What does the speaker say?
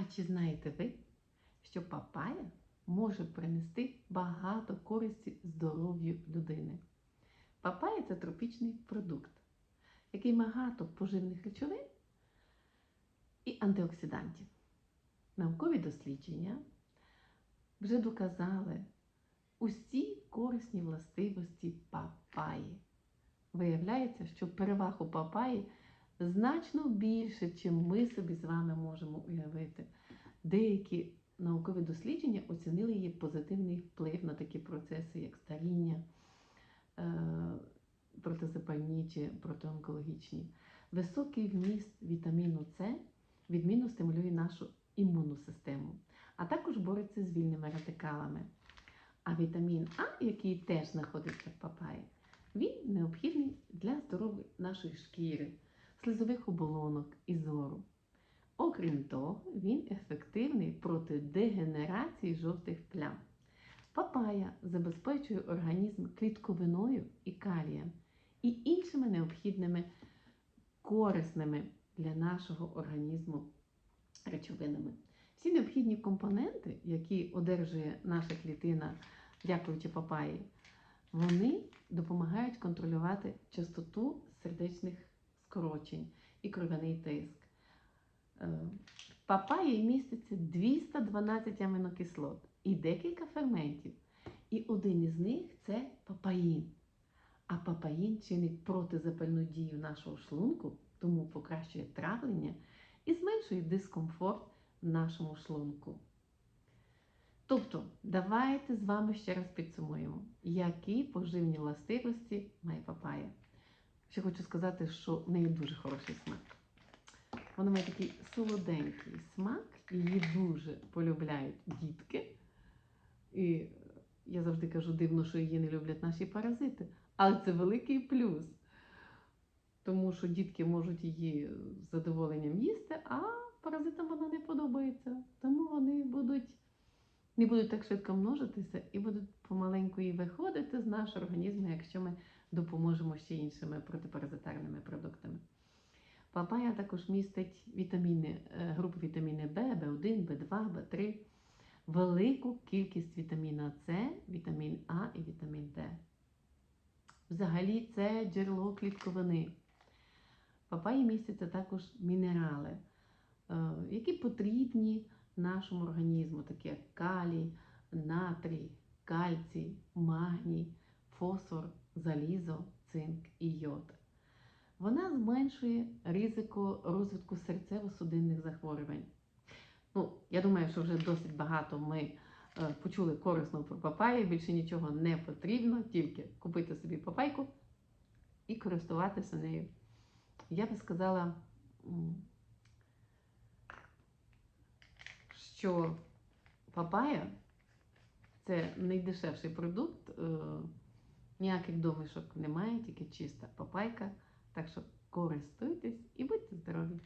А чи знаєте ви, що папая може принести багато користі здоров'ю людини? Папая це тропічний продукт, який багато поживних речовин і антиоксидантів. Наукові дослідження вже доказали усі корисні властивості папаї. Виявляється, що переваг у папаї значно більше, чим ми собі з вами можемо уявити. Деякі наукові дослідження оцінили її позитивний вплив на такі процеси, як старіння, е, протизапальні чи протионкологічні. Високий вміст вітаміну С відмінно стимулює нашу імунну систему, а також бореться з вільними радикалами. А вітамін А, який теж знаходиться в папаї, він необхідний для здоров'я нашої шкіри, Окрім того, він ефективний проти дегенерації жовтих плям. Папая забезпечує організм клітковиною і калієм і іншими необхідними корисними для нашого організму речовинами. Всі необхідні компоненти, які одержує наша клітина, дякуючи папаї, вони допомагають контролювати частоту сердечних скорочень і кров'яний тиск. Е, В папаї міститься 212 амінокислот і декілька ферментів. І один із них це папаїн. А папаїн чинить протизапальну дію нашого шлунку, тому покращує травлення і зменшує дискомфорт в нашому шлунку. Тобто, давайте з вами ще раз підсумуємо, які поживні властивості має папая. Ще хочу сказати, що в неї дуже хороший смак. Вона має такий солоденький смак, її дуже полюбляють дітки. І я завжди кажу, дивно, що її не люблять наші паразити. Але це великий плюс. Тому що дітки можуть її з задоволенням їсти, а паразитам вона не подобається. Тому вони будуть не будуть так швидко множитися і будуть помаленьку і виходити з нашого організму, якщо ми допоможемо ще іншими протипаразитарними продуктами. Папая також містить вітаміни, е, групи вітаміни В, В1, В2, В3, велику кількість вітаміна С, вітамін А і вітамін Д. Взагалі це джерело клітковини. В папаї містяться також мінерали, е, які потрібні нашому організму, такі як калій, натрій, кальцій, магній, фосфор, залізо, цинк і йод. Вона зменшує ризико розвитку серцево-судинних захворювань. Ну, я думаю, що вже досить багато ми е, почули корисно про папаю, більше нічого не потрібно, тільки купити собі папайку і користуватися нею. Я би сказала, що папая це найдешевший продукт, е, ніяких домішок немає, тільки чиста папайка. Так що користуйтесь і будьте здорові!